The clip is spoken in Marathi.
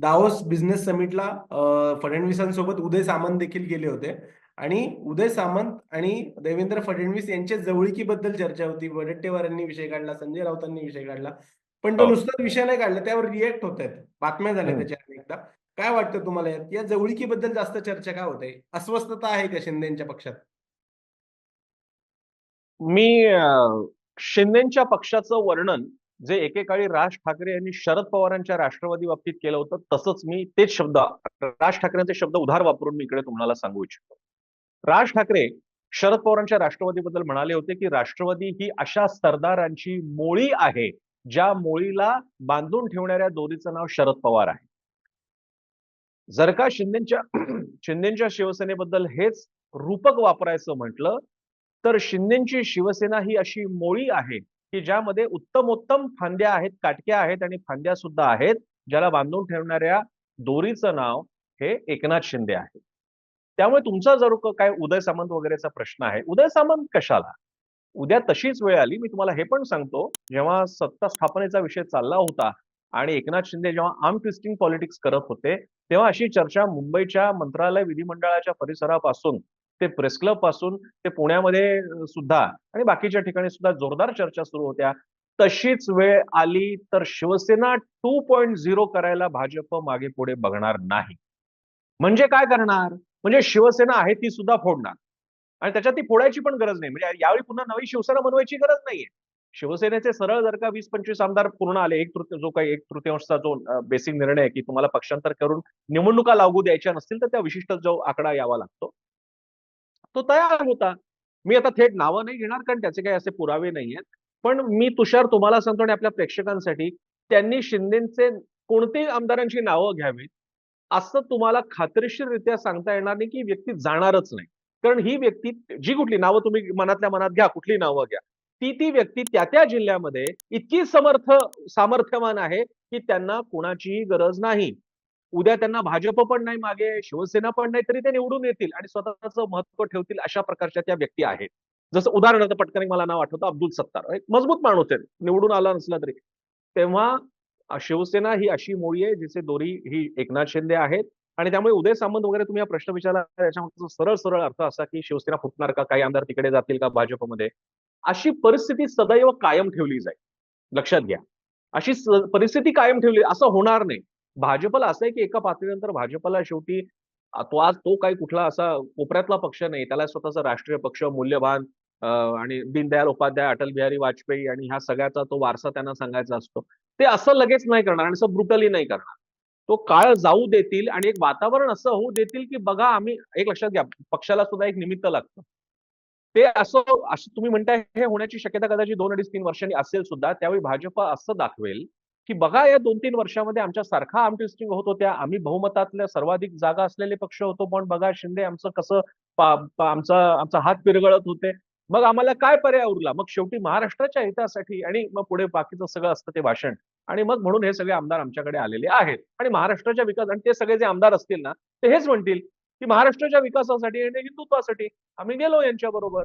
दावोस बिझनेस समिटला फडणवीसांसोबत उदय सामंत देखील गेले होते. आणि उदय सामंत आणि देवेंद्र फडणवीस यांच्या जवळीकीबद्दल चर्चा होती. वडेट्टीवारांनी विषय काढला संजय राऊतांनी विषय काढला. पण तो हो. नुसता विषय नाही काढला त्यावर रिएक्ट होत आहेत बातम्या झाल्या. त्याच्या अनेकदा. काय वाटतं तुम्हाला यात? या जवळीकीबद्दल जास्त चर्चा का होते? अस्वस्थता आहे का शिंदेच्या पक्षात? मी शिंदेच्या पक्षाचं वर्णन जे एकेकाळी राज ठाकरे यांनी शरद पवारांच्या राष्ट्रवादी बाबतीत केलं होतं तसंच मी तेच शब्द राज ठाकरेंचे शब्द उधार वापरून मी इकडे तुम्हाला सांगू इच्छितो. राज ठाकरे शरद पवारांच्या राष्ट्रवादीबद्दल म्हणाले होते की राष्ट्रवादी ही अशा सरदारांची मोळी आहे ज्या मोळीला बांधून ठेवणाऱ्या दोरीचं नाव शरद पवार आहे. जर का शिंदेच्या शिंदेच्या शिवसेनेबद्दल हेच रूपक वापरायचं म्हटलं तर शिंदेची शिवसेना ही अशी मोळी आहे की ज्यामध्ये उत्तमोत्तम फांद्या आहेत काटक्या आहेत आणि फांद्या सुद्धा आहेत ज्याला बांधून ठेवणाऱ्या दोरीचं नाव हे एकनाथ शिंदे आहे. त्यामुळे तुमचा जर काय उदय सामंत वगैरेचा प्रश्न आहे उदय सामंत कशाला? उद्या तशीच वेळ आली मी तुम्हाला हे पण सांगतो जेव्हा सत्ता स्थापनेचा विषय चालला होता आणि एकनाथ शिंदे जेव्हा आर्म ट्विस्टिंग पॉलिटिक्स करत होते तेव्हा अशी चर्चा मुंबईच्या मंत्रालय विधिमंडळाच्या परिसरापासून ते प्रेस क्लबपासून ते पुण्यामध्ये सुद्धा आणि बाकीच्या ठिकाणी सुद्धा जोरदार चर्चा सुरू होत्या. तशीच वेळ आली तर शिवसेना टू पॉइंट झिरो करायला भाजप मागे पुढे बघणार नाही. म्हणजे काय करणार? म्हणजे शिवसेना आहे ती सुद्धा फोडणार. आणि त्याच्यात ती फोडायची पण गरज नाही. म्हणजे यावेळी पुन्हा नवी शिवसेना बनवायची गरज नाहीये. शिवसेनेचे सरळ जर का वीस पंचवीस आमदार पूर्ण आले एक तृतीय जो काही एक तृतीयांशचा जो बेसिक निर्णय आहे की तुम्हाला पक्षांतर करून निवडणुका लागू द्यायच्या नसतील तर त्या विशिष्ट जो आकडा यावा लागतो. तो तयार होता. मी आता थेट नावं नाही घेणार कारण त्याचे काही असे पुरावे नाही आहेत. पण मी तुषार तुम्हाला सांगतो आणि आपल्या प्रेक्षकांसाठी त्यांनी शिंदेचे कोणत्याही आमदारांची नावं घ्यावीत असं तुम्हाला खात्रीशीररित्या सांगता येणार नाही की व्यक्ती जाणारच नाही. कारण ही व्यक्ती जी कुठली नावं तुम्ही मनातल्या मनात घ्या कुठली नावं घ्या ती ती व्यक्ती त्या त्या जिल्ह्यामध्ये इतकी समर्थ सामर्थ्यवान आहे की त्यांना कुणाचीही गरज नाही. उद्या त्यांना भाजप पण नाही मागे शिवसेना पण नाही तरी ते निवडून येतील आणि स्वतःचं महत्त्व ठेवतील अशा प्रकारच्या त्या व्यक्ती आहेत. जसं उदाहरणार्थ पटकन मला नाव आठवतं अब्दुल सत्तार. एक मजबूत माणूस आहे. निवडून आला नसला तरी. तेव्हा शिवसेना ही अशी मोळी आहे जिचे दोरी ही एकनाथ शिंदे आहेत. आणि त्यामुळे उदय सामंत वगैरे तुम्ही हा प्रश्न विचारला त्याच्यामध्ये सरळ सरळ अर्थ असा की शिवसेना फुटणार का काही आमदार तिकडे जातील का भाजपमध्ये? अशी परिस्थिती सदैव कायम ठेवली जाईल. लक्षात घ्या. अशी परिस्थिती कायम ठेवली असं होणार नाही. भाजपला असं आहे की एका पातळीनंतर भाजपला शेवटी तो आज तो काही कुठला असा कोपऱ्यातला पक्ष नाही. त्याला स्वतःचा राष्ट्रीय पक्ष मूल्यभान आणि दीनदयाल उपाध्याय अटल बिहारी वाजपेयी आणि ह्या सगळ्याचा तो वारसा त्यांना सांगायचा असतो. ते असं लगेच नाही करणार आणि असं ब्रुटली नाही करणार. तो काळ जाऊ देतील आणि एक वातावरण असं होऊ देतील की बघा आम्ही एक लक्षात घ्या पक्षाला सुद्धा एक निमित्त लागतं. ते असं असं तुम्ही म्हणताय हे होण्याची शक्यता कदाचित दोन अडीच तीन वर्षांनी असेल सुद्धा त्यावेळी भाजप असं दाखवेल की बघा या दोन तीन वर्षामध्ये आमच्या सारखा आम टेस्टिंग होत होत्या. आम्ही बहुमतातल्या सर्वाधिक जागा असलेले पक्ष होतो. पण बघा शिंदे आमचं कसं आमचा आमचा हात पिरगळत होते. मग आम्हाला काय पर्याय उरला? मग शेवटी महाराष्ट्राच्या हितासाठी आणि मग पुढे बाकीचं सगळं असतं ते भाषण. आणि मग म्हणून हे सगळे आमदार आमच्याकडे आलेले आहेत. आणि महाराष्ट्राच्या विकास आणि ते सगळे जे आमदार असतील ना ते हेच म्हणतील की महाराष्ट्राच्या विकासासाठी आणि हिंदुत्वासाठी आम्ही गेलो यांच्याबरोबर.